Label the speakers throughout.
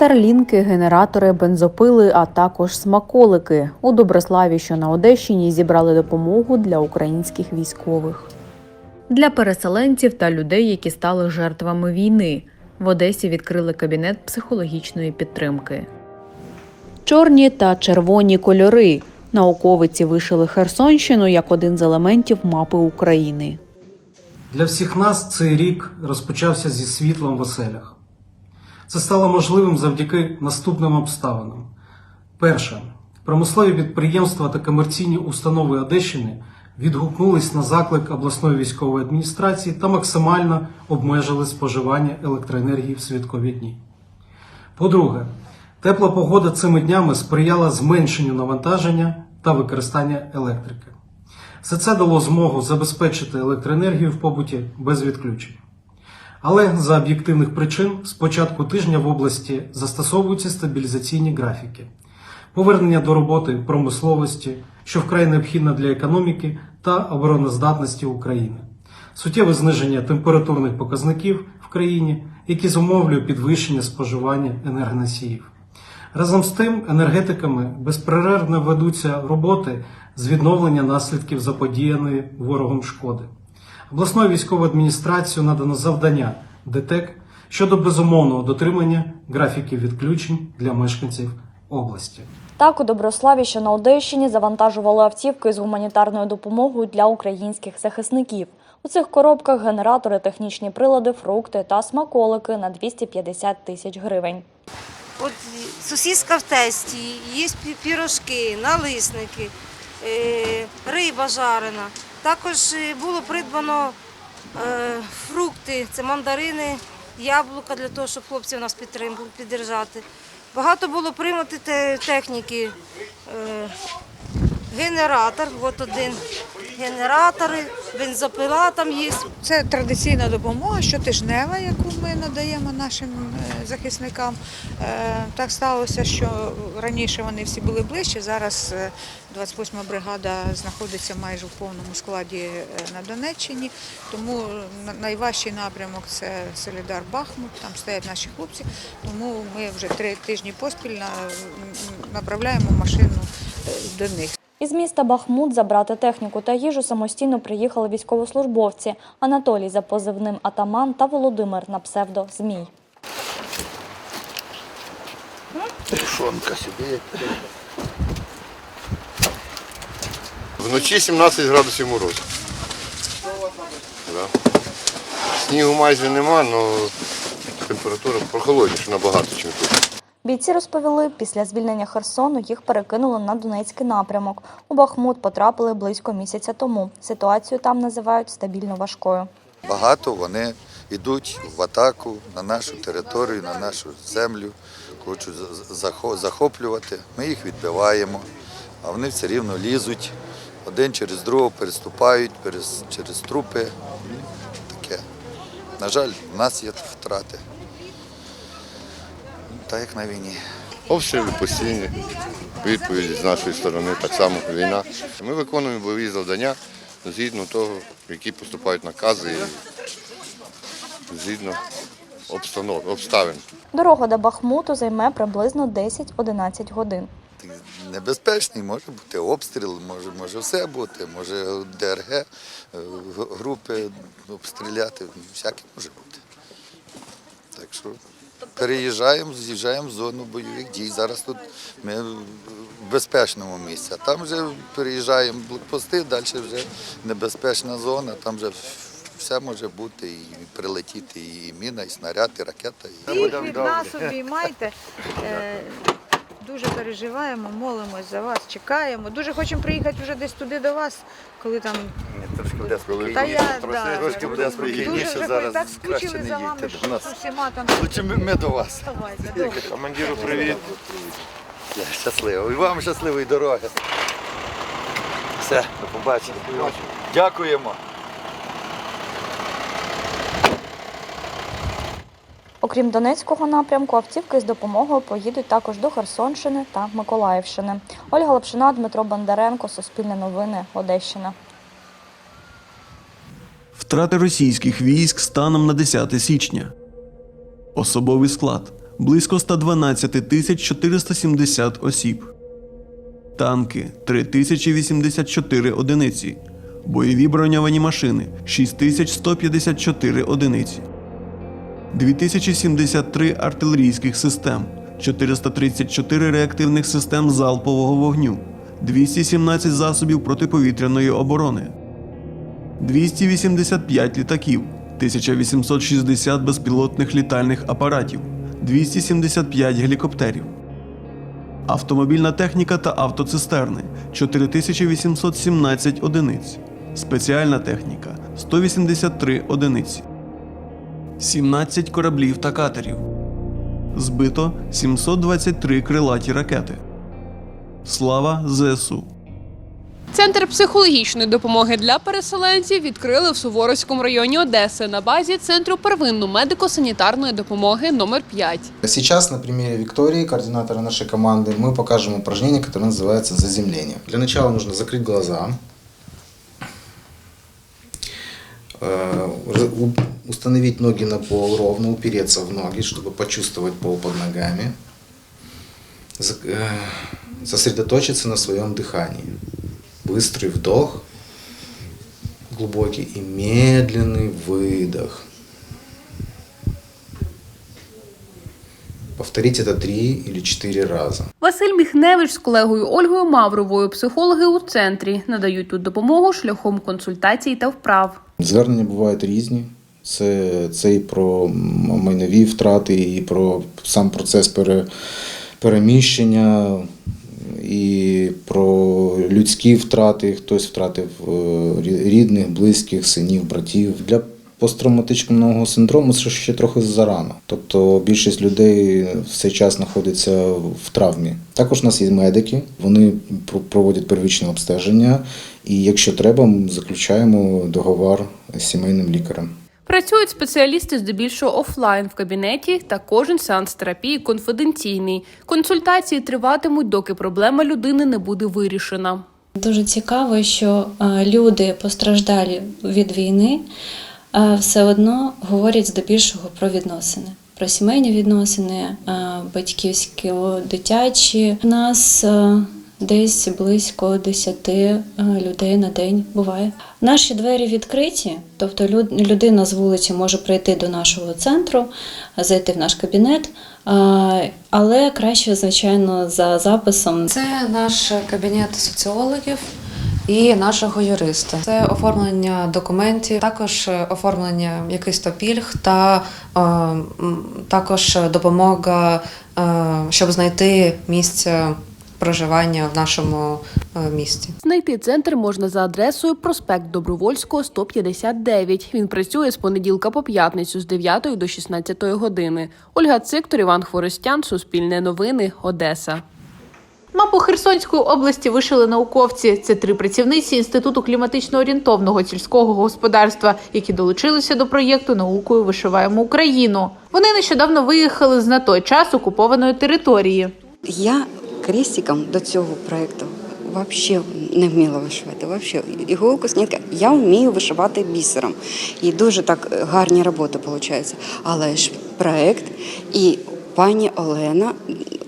Speaker 1: старлінки, генератори, бензопили, а також смаколики. У Доброславі, що на Одещині, зібрали допомогу для українських військових. Для переселенців та людей, які стали жертвами війни. В Одесі відкрили кабінет психологічної підтримки. Чорні та червоні кольори. Науковиці вишили Херсонщину як один з елементів мапи України.
Speaker 2: Для всіх нас цей рік розпочався зі світлом в оселях. Це стало можливим завдяки наступним обставинам. Перше, промислові підприємства та комерційні установи Одещини відгукнулись на заклик обласної військової адміністрації та максимально обмежили споживання електроенергії в святкові дні. По-друге, тепла погода цими днями сприяла зменшенню навантаження та використання електрики. Все це дало змогу забезпечити електроенергію в побуті без відключень. Але за об'єктивних причин з початку тижня в області застосовуються стабілізаційні графіки, повернення до роботи промисловості, що вкрай необхідно для економіки та обороноздатності України, суттєве зниження температурних показників в країні, які зумовлює підвищення споживання енергоносіїв. Разом з тим, енергетиками безперервно ведуться роботи з відновлення наслідків заподіяної ворогом шкоди. Обласною військовою адміністрацією надано завдання ДТЕК щодо безумовного дотримання графіків відключень для мешканців області.
Speaker 3: Так, у Доброславі, що на Одещині, завантажували автівки з гуманітарною допомогою для українських захисників. У цих коробках генератори, технічні прилади, фрукти та смаколики на 250 тисяч гривень.
Speaker 4: От сосиска в тесті, є пі- пірожки, налисники, е, риба жарена. Також е, було придбано е, фрукти, це мандарини, яблука для того, щоб хлопців нас підтримати. Багато було приймати техніки. Е, генератор, от один генератори, бензопила там є.
Speaker 5: Це традиційна допомога щотижнева, яку ми надаємо нашим е, захисникам. Е, Так сталося, що раніше вони всі були ближче. Зараз е, 28-ма бригада знаходиться майже в повному складі е, на Донеччині. Тому найважчий напрямок це Солідар Бахмут. Там стоять наші хлопці. Тому ми вже три тижні поспільно направляємо машину е, до них.
Speaker 3: Із міста Бахмут забрати техніку та їжу самостійно приїхали військовослужбовці Анатолій за позивним Атаман та Володимир на псевдо Змій.
Speaker 6: Тушонка сюди. Вночі 17 градусів морозу. Да. Снігу майже нема, але температура прохолодніша набагато, ніж тут.
Speaker 3: Бійці розповіли, після звільнення Херсону їх перекинули на Донецький напрямок. У Бахмут потрапили близько місяця тому. Ситуацію там називають стабільно важкою.
Speaker 7: Багато вони йдуть в атаку на нашу територію, на нашу землю, хочуть захоплювати. Ми їх відбиваємо, а вони все рівно лізуть. Один через другого переступають через, через трупи. Таке. На жаль, в нас є втрати. Так як на війні.
Speaker 6: Обстріли постійні, відповіді з нашої сторони, так само війна. Ми виконуємо бойові завдання згідно того, які поступають накази, і згідно обстанов, обставин.
Speaker 3: Дорога до Бахмуту займе приблизно 10-11 годин.
Speaker 7: Небезпечний може бути обстріл, може, може все бути, може ДРГ, е, групи обстріляти, всяке може бути. Так що переїжджаємо, з'їжджаємо в зону бойових дій. Зараз тут ми в безпечному місці. А там вже переїжджаємо блокпости, далі вже небезпечна зона, там вже все може бути, і прилетіти і міна, і снаряд, і ракета. І...
Speaker 5: Всіх від нас обіймайте. Дуже переживаємо, молимось за вас, чекаємо. Дуже хочемо приїхати вже десь туди до вас, коли там.
Speaker 6: Трошки буде
Speaker 5: Та я да,
Speaker 6: трошки буде
Speaker 5: дуже
Speaker 6: спокійніше
Speaker 5: вже
Speaker 6: зараз.
Speaker 5: так скучили за вами
Speaker 7: їдьте до нас.
Speaker 5: з усіма там.
Speaker 7: Лучше ми, ми до вас.
Speaker 5: Давайте, добре.
Speaker 6: Командиру привіт.
Speaker 7: Щасливо. І вам щасливої дороги. Все, до побачення. Дякуємо.
Speaker 3: Окрім Донецького напрямку, автівки з допомогою поїдуть також до Херсонщини та Миколаївщини. Ольга Лапшина, Дмитро Бондаренко, Суспільне новини, Одещина.
Speaker 8: Втрати російських військ станом на 10 січня. Особовий склад близько 112 тисяч 470 осіб, танки 3084 одиниці, бойові броньовані машини 6154 одиниці, 2073 артилерійських систем, 434 реактивних систем залпового вогню, 217 засобів протиповітряної оборони, 285 літаків, 1860 безпілотних літальних апаратів, 275 гелікоптерів. Автомобільна техніка та автоцистерни 4817 одиниць. Спеціальна техніка 183 одиниці. 17 кораблів та катерів. Збито 723 крилаті ракети. Слава ЗСУ!
Speaker 9: Центр психологічної допомоги для переселенців відкрили в Суворовському районі Одеси на базі центру первинної медико-санітарної допомоги номер 5.
Speaker 10: Сейчас на примере Виктории, координатора нашей команды, мы покажем упражнение, которое называется заземление. Для начала нужно закрыть глаза, э, раз- у- установить ноги на пол ровно, упереться в ноги, чтобы почувствовать пол под ногами, Зак- э, сосредоточиться на своем дыхании. Быстрый вдох, глубокий и медленный выдох. Повторить это три или четыре раза.
Speaker 11: Василь Міхневич з колегою Ольгою Мавровою, психологи у центрі, надають тут допомогу шляхом консультацій та вправ.
Speaker 10: Звернення бувають різні. Це, це і про майнові втрати, і про сам процес пере, переміщення, і про людські втрати. Хтось втратив е, рідних, близьких, синів, братів. Для посттравматичного синдрому це ще трохи зарано. Тобто більшість людей в цей час знаходиться в травмі. Також у нас є медики, вони пр- проводять первичне обстеження, і якщо треба, ми заключаємо договор з сімейним лікарем.
Speaker 11: Працюють спеціалісти здебільшого офлайн в кабінеті, та кожен сеанс терапії конфіденційний. Консультації триватимуть, доки проблема людини не буде вирішена.
Speaker 12: Дуже цікаво, що е, люди постраждалі від війни е, все одно говорять здебільшого про відносини. Про сімейні відносини, е, батьківські, дитячі. У нас десь близько 10 е, людей на день буває. Наші двері відкриті, тобто люд- людина з вулиці може прийти до нашого центру, зайти в наш кабінет, е, але краще, звичайно, за записом
Speaker 13: Це наш кабінет соціологів і нашого юриста. Це оформлення документів, також оформлення якихось пільг та е, також допомога, е, щоб знайти місце проживання в нашому е, місті.
Speaker 11: Знайти центр можна за адресою проспект Добровольського, 159. Він працює з понеділка по п'ятницю з 9 до 16 години. Ольга Циктор, Іван Хворостян, Суспільне новини, Одеса. Мапу Херсонської області вишили науковці. Це три працівниці Інституту кліматично орієнтовного сільського господарства, які долучилися до проєкту Наукою вишиваємо Україну. Вони нещодавно виїхали з на той час окупованої території.
Speaker 14: Я крестиком до цього проєкту взагалі не вміла вишивати. Вообще. Іголку, снітка. Я вмію вишивати бісером. І дуже так гарні роботи виходять. Але ж проєкт і пані Олена.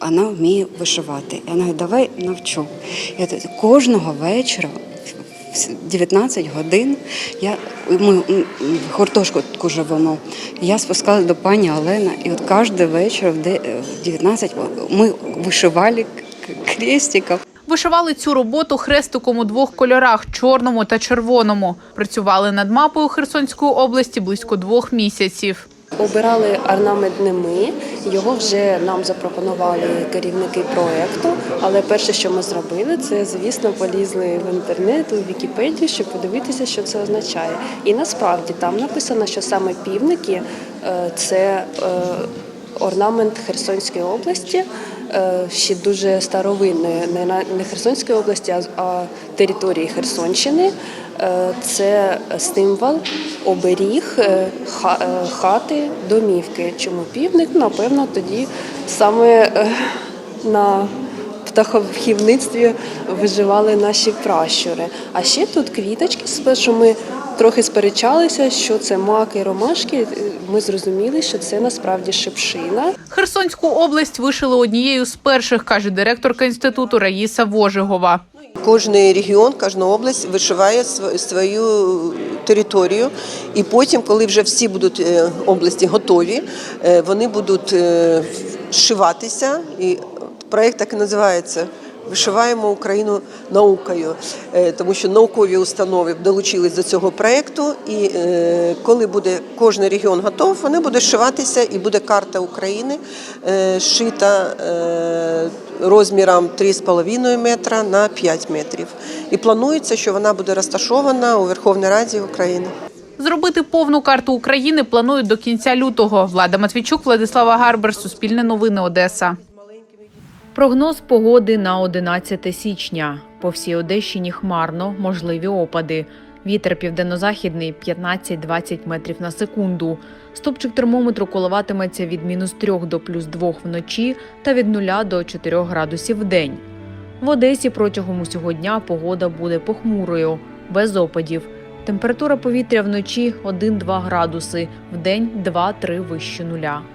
Speaker 14: Вона вміє вишивати. Я говорю, давай навчу. Я кожного вечора в 19 годин я, ми м, в живемо. Я спускалась до пані Олени, і от кожен вечір в 19 ми вишивали крестиком.
Speaker 11: Вишивали цю роботу хрестиком у двох кольорах чорному та червоному. Працювали над мапою Херсонської області близько двох місяців.
Speaker 2: Обирали орнамент не ми, його вже нам запропонували керівники проекту. Але перше, що ми зробили, це звісно полізли в інтернет, у Вікіпедію, щоб подивитися, що це означає. І насправді там написано, що саме півники е, це е, орнамент Херсонської області. Е, Ще дуже старовинної, не на- не Херсонської області, а- території Херсонщини. Е, Це символ, оберіг е, ха- хати, домівки. Чому півник? Напевно, тоді саме на птаховхівництві виживали наші пращури. А ще тут квіточки, спершу ми
Speaker 15: трохи сперечалися, що це маки, ромашки. Ми зрозуміли, що це насправді шипшина.
Speaker 11: Херсонську область вишили однією з перших, каже директорка інституту Раїса Вожигова.
Speaker 16: Кожний регіон, кожна область вишиває св- свою територію, і потім, коли вже всі будуть е, області готові, е, вони будуть е, вшиватися. І проєкт так і називається. Вишиваємо Україну наукою, Е, тому що наукові установи долучились до цього проєкту, і е, коли буде кожен регіон готов, вони будуть шиватися, і буде карта України е, шита розміром 3,5 метра на 5 метрів. І планується, що вона буде розташована у Верховній Раді України.
Speaker 11: Зробити повну карту України планують до кінця лютого. Влада Матвійчук, Владислава Гарбер, Суспільне новини, Одеса.
Speaker 1: Прогноз погоди на 11 січня. По всій Одещині хмарно, можливі опади. Вітер південно-західний 15-20 метрів на секунду. Стопчик термометру коливатиметься від мінус 3 до плюс 2 вночі та від 0 до 4 градусів в день. В Одесі протягом усього дня погода буде похмурою, без опадів. Температура повітря вночі 1-2 градуси, вдень 2-3 вище нуля.